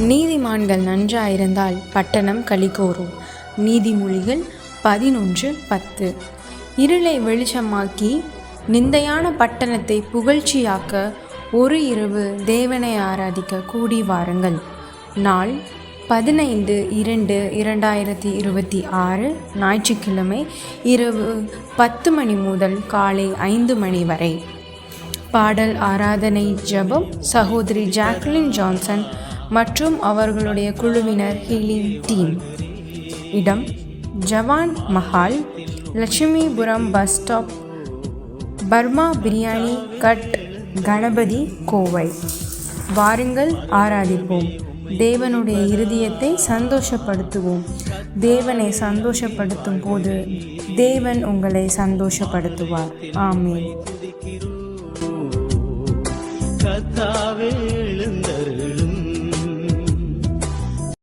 நீதிமான்கள் நன்றாயிருந்தால் பட்டணம் கலிகோரும் நீதிமொழிகள் பதினொன்று பத்து. இருளை வெளிச்சமாக்கி நிந்தையான பட்டணத்தை புகழ்ச்சியாக்க ஒரு இரவு தேவனை ஆராதிக்க கூடி வாருங்கள். நாள் பதினைந்து இரண்டு இரண்டாயிரத்தி இருபத்தி ஆறு ஞாயிற்றுக்கிழமை இரவு பத்து மணி முதல் காலை ஐந்து மணி வரை. பாடல் ஆராதனை ஜபம் சகோதரி ஜாக்லின் ஜான்சன் மற்றும் அவர்களுடைய குழுவினர் ஹீலிங் டீம். இடம் Jawan Mahal Lakshmipuram bus stop Burma biryani cut Ganapathy Kovai. வாருங்கள் ஆராதிப்போம். தேவனுடைய இருதயத்தை சந்தோஷப்படுத்துவோம். தேவனை சந்தோஷப்படுத்தும் போது தேவன் உங்களை சந்தோஷப்படுத்துவார். ஆமென். கத்தாவே